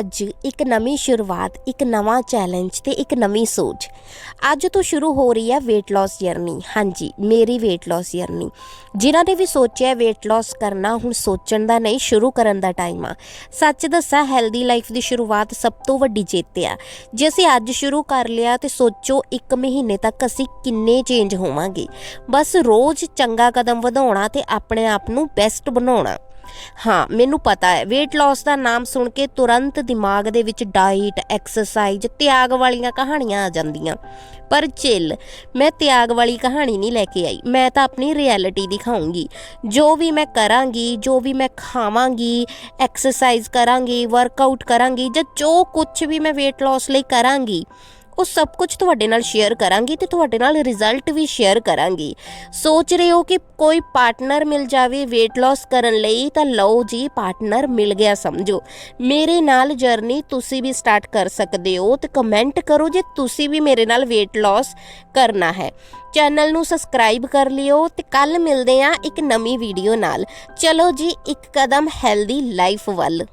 ਅੱਜ ਇੱਕ ਨਵੀਂ ਸ਼ੁਰੂਆਤ, ਇੱਕ ਨਵਾਂ ਚੈਲੰਜ ਤੇ ਇੱਕ ਨਵੀਂ ਸੋਚ। ਅੱਜ ਤੋਂ ਸ਼ੁਰੂ ਹੋ ਰਹੀ ਹੈ weight loss ਜਰਨੀ ਹਾਂਜੀ, ਮੇਰੀ weight loss ਜਰਨੀ ਜਿਨ੍ਹਾਂ ਨੇ ਵੀ ਸੋਚਿਆ weight loss ਕਰਨਾ, ਹੁਣ ਸੋਚਣ ਦਾ ਨਹੀਂ, ਸ਼ੁਰੂ ਕਰਨ ਦਾ ਟਾਈਮ ਆ। ਸੱਚ ਦੱਸਾਂ ਹੈਲਦੀ ਲਾਈਫ ਦੀ ਸ਼ੁਰੂਆਤ ਸਭ ਤੋਂ ਵੱਡੀ ਜਿੱਤ ਆ। ਜੇ ਅਸੀਂ ਅੱਜ ਸ਼ੁਰੂ ਕਰ ਲਿਆ, ਤੇ ਸੋਚੋ ਇੱਕ ਮਹੀਨੇ ਤੱਕ ਅਸੀਂ ਕਿੰਨੇ ਚੇਂਜ ਹੋਵਾਂਗੇ। ਬਸ ਰੋਜ਼ ਚੰਗਾ ਕਦਮ ਵਧਾਉਣਾ ਤੇ ਆਪਣੇ ਆਪ ਨੂੰ ਬੈਸਟ ਬਣਾਉਣਾ। ਹਾਂ, ਮੈਨੂੰ ਪਤਾ ਹੈ, weight loss ਦਾ ਨਾਮ ਸੁਣ ਕੇ ਤੁਰੰਤ ਦਿਮਾਗ ਦੇ ਵਿੱਚ ਡਾਈਟ ਐਕਸਰਸਾਈਜ਼ ਤਿਆਗ ਵਾਲੀਆਂ ਕਹਾਣੀਆਂ ਆ ਜਾਂਦੀਆਂ। ਪਰ ਚਿੱਲ, ਮੈਂ ਤਿਆਗ ਵਾਲੀ ਕਹਾਣੀ ਨਹੀਂ ਲੈ ਕੇ ਆਈ। ਮੈਂ ਤਾਂ ਆਪਣੀ ਰਿਐਲਿਟੀ ਦਿਖਾਉਂਗੀ। ਜੋ ਵੀ ਮੈਂ ਕਰਾਂਗੀ, ਜੋ ਵੀ ਮੈਂ ਖਾਵਾਂਗੀ ਐਕਸਰਸਾਈਜ਼ ਕਰਾਂਗੀ ਵਰਕਆਊਟ ਕਰਾਂਗੀ ਜਾਂ ਜੋ ਕੁਝ ਵੀ ਮੈਂ weight loss ਲਈ ਕਰਾਂਗੀ ਉਹ ਸਭ ਕੁਝ ਤੁਹਾਡੇ ਨਾਲ ਸ਼ੇਅਰ ਕਰਾਂਗੀ ਤੇ ਤੁਹਾਡੇ ਨਾਲ ਰਿਜ਼ਲਟ ਵੀ ਸ਼ੇਅਰ ਕਰਾਂਗੀ। ਸੋਚ ਰਹੇ ਹੋ ਕਿ ਕੋਈ ਪਾਰਟਨਰ ਮਿਲ ਜਾਵੇ weight loss ਕਰਨ ਲਈ, ਤਾਂ ਲਓ ਜੀ ਪਾਰਟਨਰ ਮਿਲ ਗਿਆ ਸਮਝੋ। ਮੇਰੇ ਨਾਲ ਜਰਨੀ ਤੁਸੀਂ ਵੀ ਸਟਾਰਟ ਕਰ ਸਕਦੇ ਹੋ ਤੇ ਕਮੈਂਟ ਕਰੋ ਜੇ ਤੁਸੀਂ ਵੀ ਮੇਰੇ ਨਾਲ weight loss ਕਰਨਾ ਹੈ। ਚੈਨਲ ਨੂੰ ਸਬਸਕ੍ਰਾਈਬ ਕਰ ਲਿਓ ਤੇ ਕੱਲ ਮਿਲਦੇ ਆ ਇੱਕ ਨਵੀਂ ਵੀਡੀਓ ਨਾਲ। ਚਲੋ ਜੀ, ਇੱਕ ਕਦਮ ਹੈਲਦੀ ਲਾਈਫ ਵੱਲ।